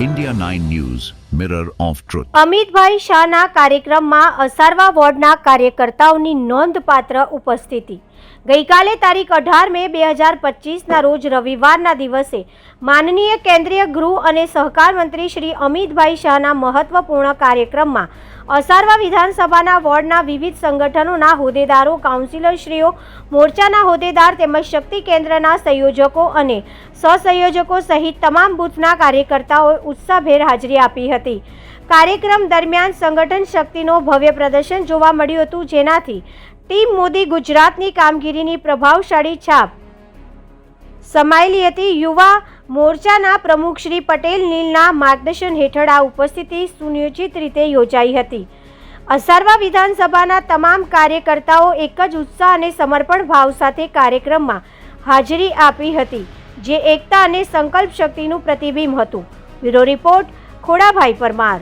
India 9 News, Mirror of truth Amitbhai શાહના કાર્યક્રમમાં અસારવા વોર્ડના કાર્યકર્તાઓની નોંધપાત્ર ઉપસ્થિતિ. ગઈકાલે તારીખ અઢાર મે બે હજાર પચીસના રોજ રવિવારના દિવસે માનનીય કેન્દ્રીય ગૃહ અને સહકાર મંત્રી શ્રી અમિતભાઈ શાહના મહત્વપૂર્ણ કાર્યક્રમમાં અસારવા વિધાનસભાના વોર્ડના વિવિધ સંગઠનોના હોદ્દેદારો, કાઉન્સિલરશ્રીઓ, મોરચાના હોદ્દેદાર તેમજ શક્તિ કેન્દ્રના સંયોજકો અને સહસંયોજકો સહિત તમામ બૂથના કાર્યકર્તાઓએ ઉત્સાહભેર હાજરી આપી હતી. કાર્યક્રમ દરમિયાન સંગઠન શક્તિનો ભવ્ય પ્રદર્શન જોવા મળ્યું હતું, જેનાથી ટીમ મોદી ગુજરાતની કામગીરીની પ્રભાવશાળી છાપ. સમાયેલી હતી યુવા મોરચાના પ્રમુખ શ્રી પટેલ નીલના માર્ગદર્શન હેઠળ આ ઉપસ્થિતિ સુનિયોજિત રીતે યોજાઈ હતી. અસારવા વિધાનસભાના તમામ કાર્યકર્તાઓ એક જ ઉત્સાહ અને સમર્પણ ભાવ સાથે કાર્યક્રમમાં હાજરી આપી હતી, જે એકતા અને સંકલ્પ શક્તિનું પ્રતિબિંબ હતું. Bureau report Khodabhai Parmar